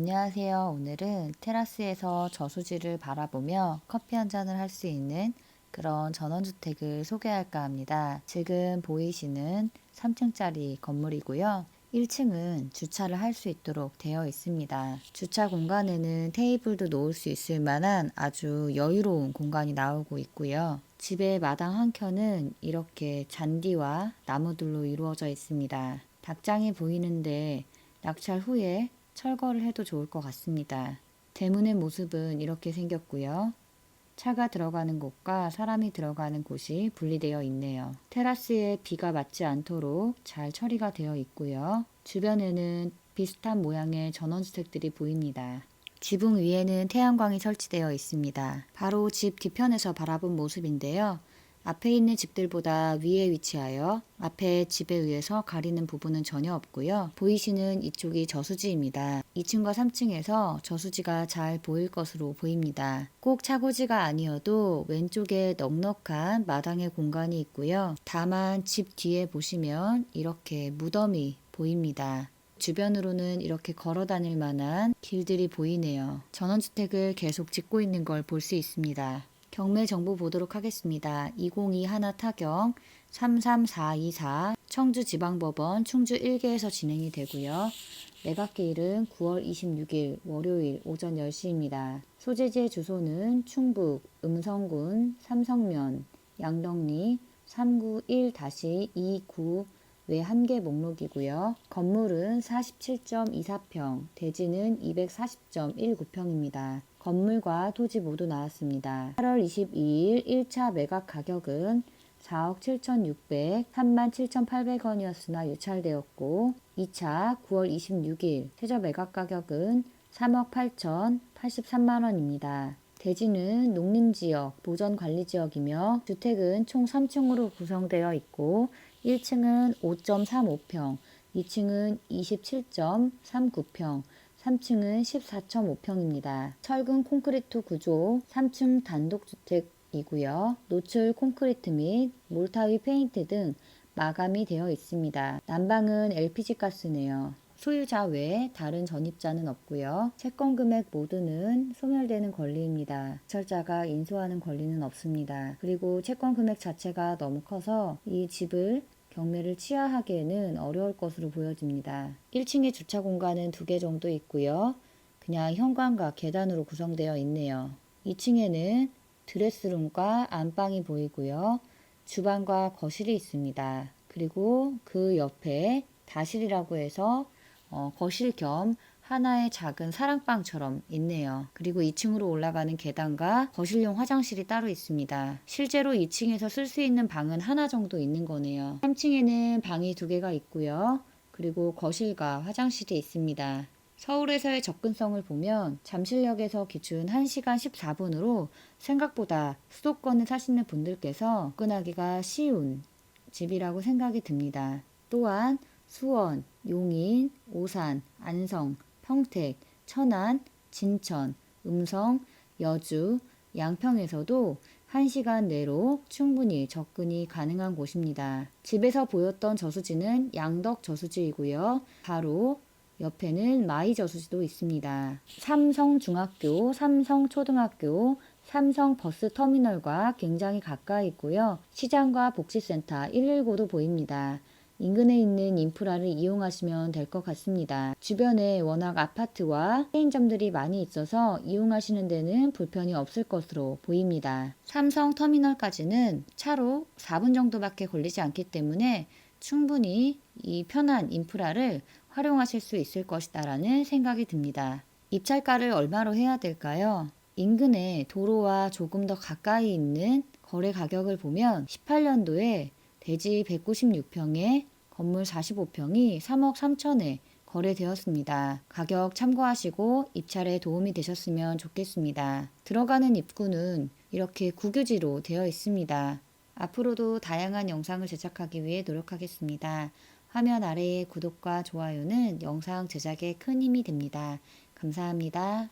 안녕하세요. 오늘은 테라스에서 저수지를 바라보며 커피 한 잔을 할 수 있는 그런 전원주택을 소개할까 합니다. 지금 보이시는 3층짜리 건물이고요. 1층은 주차를 할 수 있도록 되어 있습니다. 주차 공간에는 테이블도 놓을 수 있을 만한 아주 여유로운 공간이 나오고 있고요. 집의 마당 한 켠은 이렇게 잔디와 나무들로 이루어져 있습니다. 닭장이 보이는데 낙찰 후에 철거를 해도 좋을 것 같습니다. 대문의 모습은 이렇게 생겼고요. 차가 들어가는 곳과 사람이 들어가는 곳이 분리되어 있네요. 테라스에 비가 맞지 않도록 잘 처리가 되어 있고요. 주변에는 비슷한 모양의 전원주택들이 보입니다. 지붕 위에는 태양광이 설치되어 있습니다. 바로 집 뒤편에서 바라본 모습인데요. 앞에 있는 집들보다 위에 위치하여 앞에 집에 의해서 가리는 부분은 전혀 없고요. 보이시는 이쪽이 저수지입니다. 2층과 3층에서 저수지가 잘 보일 것으로 보입니다. 꼭 차고지가 아니어도 왼쪽에 넉넉한 마당의 공간이 있고요. 다만 집 뒤에 보시면 이렇게 무덤이 보입니다. 주변으로는 이렇게 걸어 다닐 만한 길들이 보이네요. 전원주택을 계속 짓고 있는 걸 볼 수 있습니다. 경매 정보 보도록 하겠습니다. 202 하나 타경 33424 청주지방법원 충주 1개에서 진행이 되고요. 매각기일은 9월 26일 월요일 오전 10시입니다. 소재지의 주소는 충북 음성군 삼성면 양덕리 391-29 외한개 목록이고요. 건물은 47.24평, 대지는 240.19평입니다. 건물과 토지 모두 나왔습니다. 8월 22일 1차 매각 가격은 4억 7,600, 3만 7,800원이었으나 유찰되었고 2차 9월 26일 최저 매각 가격은 3억 8천 83만 원입니다. 대지는 농림지역, 보전관리지역이며 주택은 총 3층으로 구성되어 있고 1층은 5.35평, 2층은 27.39평, 3층은 14.5평입니다. 철근 콘크리트 구조 3층 단독주택이고요. 노출 콘크리트 및 몰타위 페인트 등 마감이 되어 있습니다. 난방은 LPG 가스네요. 소유자 외에 다른 전입자는 없고요. 채권 금액 모두는 소멸되는 권리입니다. 철자가 인수하는 권리는 없습니다. 그리고 채권 금액 자체가 너무 커서 이 집을 경매를 취하하기에는 어려울 것으로 보여집니다. 1층의 주차 공간은 두개 정도 있고요. 그냥 현관과 계단으로 구성되어 있네요. 2층에는 드레스룸과 안방이 보이고요. 주방과 거실이 있습니다. 그리고 그 옆에 다실이라고 해서 어, 거실 겸 하나의 작은 사랑방처럼 있네요. 그리고 2층으로 올라가는 계단과 거실용 화장실이 따로 있습니다. 실제로 2층에서 쓸 수 있는 방은 하나 정도 있는 거네요. 3층에는 방이 두 개가 있고요. 그리고 거실과 화장실이 있습니다. 서울에서의 접근성을 보면 잠실역에서 기준 1시간 14분으로 생각보다 수도권에 사시는 분들께서 접근하기가 쉬운 집이라고 생각이 듭니다. 또한 수원, 용인, 오산, 안성, 평택, 천안, 진천, 음성, 여주, 양평에서도 1시간 내로 충분히 접근이 가능한 곳입니다. 집에서 보였던 저수지는 양덕 저수지이고요. 바로 옆에는 마이 저수지도 있습니다. 삼성중학교, 삼성초등학교, 삼성 버스 터미널과 굉장히 가까이 있고요. 시장과 복지센터 119도 보입니다. 인근에 있는 인프라를 이용하시면 될 것 같습니다. 주변에 워낙 아파트와 체인점들이 많이 있어서 이용하시는 데는 불편이 없을 것으로 보입니다. 삼성 터미널까지는 차로 4분 정도밖에 걸리지 않기 때문에 충분히 이 편한 인프라를 활용하실 수 있을 것이다라는 생각이 듭니다. 입찰가를 얼마로 해야 될까요? 인근에 도로와 조금 더 가까이 있는 거래 가격을 보면 18년도에 대지 196평에 건물 45평이 3억 3천에 거래되었습니다. 가격 참고하시고 입찰에 도움이 되셨으면 좋겠습니다. 들어가는 입구는 이렇게 국유지로 되어 있습니다. 앞으로도 다양한 영상을 제작하기 위해 노력하겠습니다. 화면 아래의 구독과 좋아요는 영상 제작에 큰 힘이 됩니다. 감사합니다.